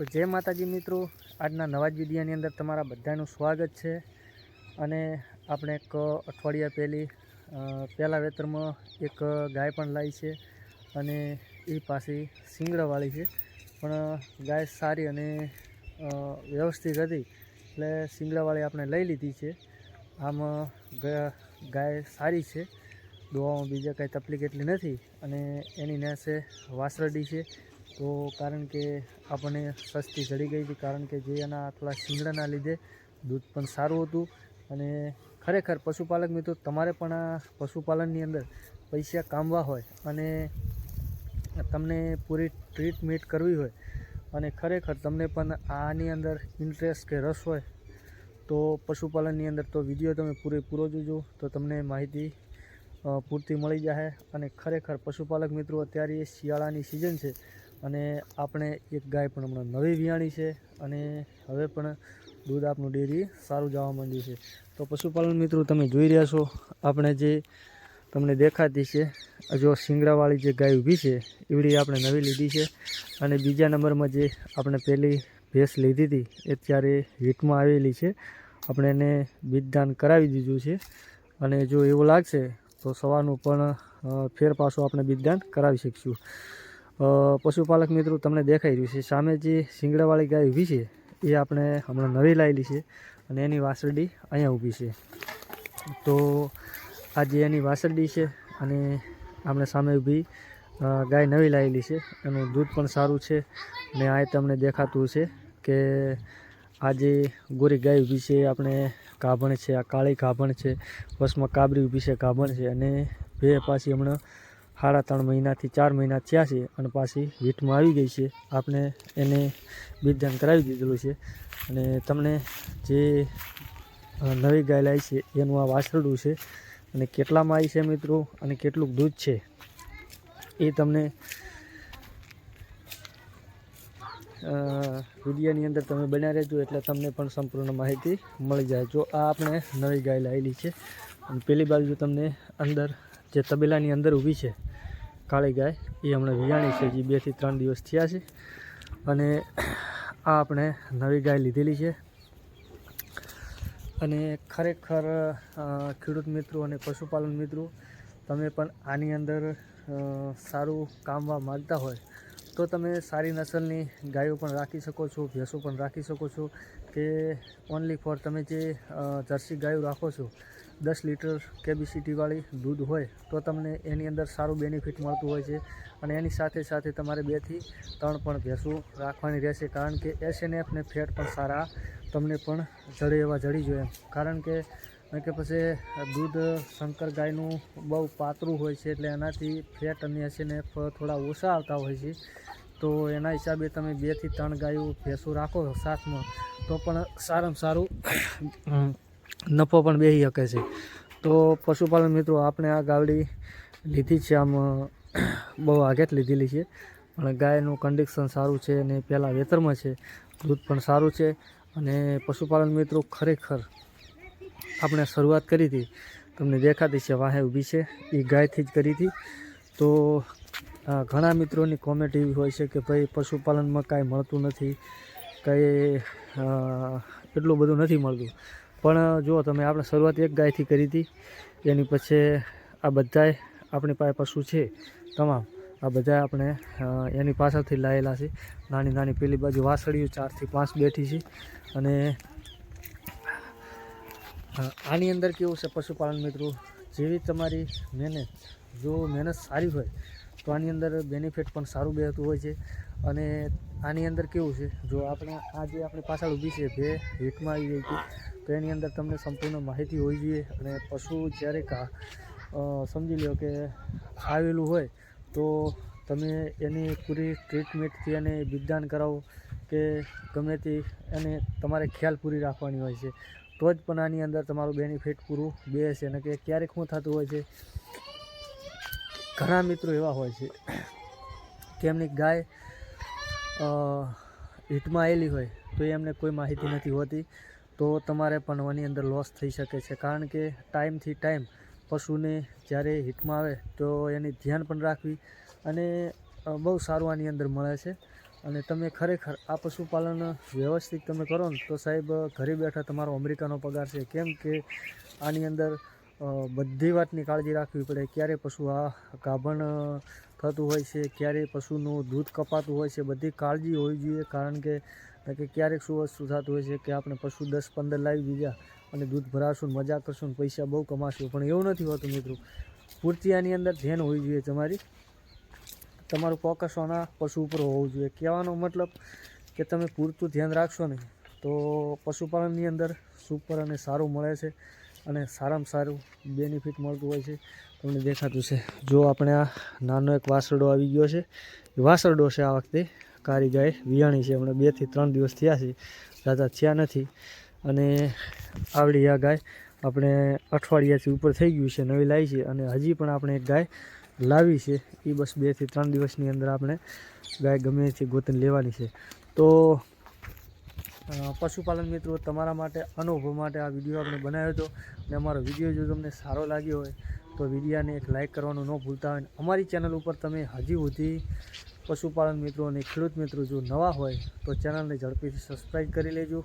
તો જય માતાજી મિત્રો. આજના નવા જ વિડીયોની અંદર તમારા બધાનું સ્વાગત છે. અને આપણે એક અઠવાડિયા પહેલી પહેલાં વેતરમાં એક ગાય પણ લાવી છે અને એ પાછી સિંગડાવાળી છે. પણ ગાય સારી અને વ્યવસ્થિત હતી એટલે સિંગડાવાળી આપણે લઈ લીધી છે. આમ ગાય સારી છે. દોવામાં બીજા કાંઈ તકલીફ એટલી નથી અને એની નાસે વાસરડી છે. તો કારણ કે આપણને સસ્તી ચડી ગઈ હતી, કારણ કે જે એના આટલા શિંગડાના લીધે દૂધ પણ સારું હતું. અને ખરેખર પશુપાલક મિત્રો, તમારે પણ આ પશુપાલનની અંદર પૈસા કામવા હોય અને તમને પૂરી ટ્રીટમેન્ટ કરવી હોય અને ખરેખર તમને પણ આની અંદર ઇન્ટરેસ્ટ કે રસ હોય, તો પશુપાલનની અંદર તો વીડિયો તમે પૂરેપૂરો જોજો, તો તમને માહિતી પૂરતી મળી જશે અને ખરેખર પશુપાલક મિત્રો, અત્યારે શિયાળાની સિઝન છે. અને આપણે એક ગાય પણ હમણાં નવી વિયાણી છે અને હવે પણ દૂધ આપનું ડેરી સારું જવા માંડ્યું છે. તો પશુપાલન મિત્રો, તમે જોઈ રહ્યા છો, આપણે જે તમને દેખાતી છે, જો શિંગડાવાળી જે ગાય ઊભી છે, એવડી આપણે નવી લીધી છે અને બીજા નંબરમાં જે આપણે પહેલી ભેંસ લીધી હતી, એ ત્યારે હીટમાં આવેલી છે. આપણે એને બીજદાન કરાવી દીધું છે અને જો એવું લાગશે, તો સવારનું પણ ફેર પાછું આપણે બીજદાન કરાવી શકીશું. પશુપાલક મિત્રો, તમને દેખાઈ રહ્યું છે. સામે જે શિંગડાવાળી ગાય ઊભી છે, એ આપણે હમણાં નવી લાવેલી છે અને એની વાસરડી અહીંયા ઊભી છે. તો આ જે એની વાસરડી છે અને આપણે સામે ઊભી ગાય નવી લાવેલી છે. એનું દૂધ પણ સારું છે અને આ તમને દેખાતું છે કે આ જે ગોરી ગાય ઊભી છે આપણે ગાભણ છે, આ કાળી ગાભણ છે, વસમાં કાબરી ઊભી છે, ગાભણ છે અને બે પાછી હમણાં સાડા ત્રણ મહિનાથી ચાર મહિના થયા છે અને પાછી હીટમાં આવી ગઈ છે. આપણે એને બીજદાન કરાવી દીધેલું છે. અને તમને જે નવી ગાય લાવી છે, એનું આ વાછરડું છે અને કેટલામાં આવી છે મિત્રો અને કેટલું દૂધ છે, એ તમને વિડીયોની અંદર તમે બન્યા રહેજો એટલે તમને પણ સંપૂર્ણ માહિતી મળી જાય. જો આ આપણે નવી ગાય લાવેલી છે અને પેલી બાજુ તમને અંદર, જે તબેલાની અંદર ઊભી છે કાળી ગાય. એ હમણાં વિયાણી છે જે બેથી ત્રણ દિવસ થયા છે. અને આ આપણે નવી ગાય લીધેલી છે. અને ખરેખર ખેડૂત મિત્રો અને પશુપાલન મિત્રો, તમે પણ આની અંદર સારું કામવા માગતા હોય, તો તમે સારી નસલની ગાયો પણ રાખી શકો છો, ભેંસો પણ રાખી શકો છો, કે ઓનલી ફોર તમે જે જર્સી ગાયો રાખો છો દસ લીટર કેપેસિટીવાળી દૂધ હોય તો તમને એની અંદર સારું બેનિફિટ મળતું હોય છે અને એની સાથે સાથે તમારે બેથી ત્રણ પણ ભેંસું રાખવાની રહેશે કારણ કે એસએનએફ ને ફેટ પણ સારા તમને પણ જડે એવા જડી જોઈએ. કારણ કે કે પછી દૂધ શંકર ગાયનું બહુ પાતળું હોય છે એટલે એનાથી ફેટ અને એસએનએફ થોડા ઓછા આવતા હોય છે. તો એના હિસાબે તમે બેથી ત્રણ ગાયો ભેંસું રાખો સાથમાં તો પણ સારામાં સારું નફો પણ બેસી શકે છે. તો પશુપાલન મિત્રો, આપણે આ ગાવડી લીધી છે આમ બહુ આગેત લીધેલી છે. પણ ગાયનું કન્ડિશન સારું છે અને પહેલાં વેતરમાં છે. દૂધ પણ સારું છે. અને પશુપાલન મિત્રો, ખરેખર આપણે શરૂઆત કરી હતી. તમને દેખાતી છે વાહે ઊભી છે. એ ગાયથી જ કરી હતી. તો ઘણા મિત્રોની કોમેન્ટ એવી હોય છે કે ભાઈ, પશુપાલનમાં કાંઈ મળતું નથી. કંઈ એટલું બધું નથી મળતું. પણ જો તમે, આપણે શરૂઆત એક ગાયથી કરી હતી. એની પછી આ બધાય આપણી પાસે પશુ છે, તમામ. આ બધા આપણે એની પાછળથી લાવેલા છે. નાની નાની પેલી બાજુ વાસળીઓ ચારથી પાંચ બેઠી છે. અને આની અંદર કેવું છે પશુપાલન મિત્રો? જેવી તમારી મહેનત, જો મહેનત સારી હોય, તો આની અંદર બેનિફિટ પણ સારું બેહતું હોય છે. અને આની અંદર કેવું છે, જો આપણે, આ જે આપણી પાછળ ઊભી છે બે હીટમાં આવી ગઈ હતી તો એની અંદર તમને સંપૂર્ણ માહિતી હોવી જોઈએ અને પશુ જ્યારે કા સમજી લો કે આવેલું હોય, તો તમે એની પૂરી ટ્રીટમેન્ટથી એને વિદાન કરાવો કે ગમે તે એને તમારે ખ્યાલ પૂરી રાખવાની હોય છે. તો જ પણ આની અંદર તમારું બેનિફિટ પૂરું બેસે. અને કે ક્યારેક શું થતું હોય છે, ઘણા મિત્રો એવા હોય છે, કે એમની ગાય હિટમાં આવેલી હોય, તો એમને કોઈ માહિતી નથી હોતી. તો તમારે પણ એની અંદર લોસ થઈ શકે છે. કારણ કે ટાઈમથી ટાઈમ પશુને જ્યારે હિટમાં આવે તો એની ધ્યાન પણ રાખવી અને બહુ સારું આની અંદર મળે છે. અને તમે ખરેખર આ પશુપાલન વ્યવસ્થિત તમે કરો ને તો સાહેબ ઘરે બેઠા તમારો અમેરિકાનો પગાર છે. કેમ કે આની અંદર બધી વાતની કાળજી રાખવી પડે. ક્યારે પશુ આ ગાભણ થતું હોય છે, ક્યારે પશુનું દૂધ કપાતું હોય છે, બધી કાળજી હોવી જોઈએ. કારણ કે કે ક્યારેક શું વસ્તુ થતું હોય છે કે આપણે પશુ દસ, પંદર લાવી દીધા અને દૂધ ભરાશું મજા કરશું ને પૈસા બહુ કમાશું. પણ એવું નથી હોતું મિત્રો. પૂરતી આની અંદર ધ્યાન હોવી જોઈએ તમારી. તમારું ફોકસ આના પશુ ઉપર હોવું જોઈએ. કહેવાનો મતલબ કે તમે પૂરતું ધ્યાન રાખશો ને તો પશુપાલનની અંદર સુપર અને સારું મળે છે અને સારામાં સારું બેનિફિટ મળતું હોય છે. તમને દેખાતું છે. જો આપણે આ નાનો એક વાસરડો આવી ગયો છે. વાસરડો છે આ વખતે. કારી ગાય વિયાણી છે. હમણાં બેથી ત્રણ દિવસ થયા છે. દાદા થયા નથી. અને આવડી આ ગાય આપણે અઠવાડિયાથી ઉપર થઈ ગયું છે. નવી લાવી છે અને હજી પણ આપણે એક ગાય લાવી છે. એ બસ બેથી ત્રણ દિવસની અંદર આપણે ગાય ગમે તે ગોતન લેવાની છે. તો પશુપાલન મિત્રો, તમારા માટે, અનુભવ માટે આ વીડિયો આપણે બનાવ્યો હતો. અને અમારો વીડિયો જો તમને સારો લાગ્યો હોય, તો વિડીયાને એક લાઇક કરવાનું ન ભૂલતા હોય. અમારી ચેનલ ઉપર તમે હજી સુધી પશુપાલન મિત્રો અને ખેડૂત મિત્રો જો નવા હોય તો ચેનલને ઝડપીથી સબસ્ક્રાઈબ કરી લેજો.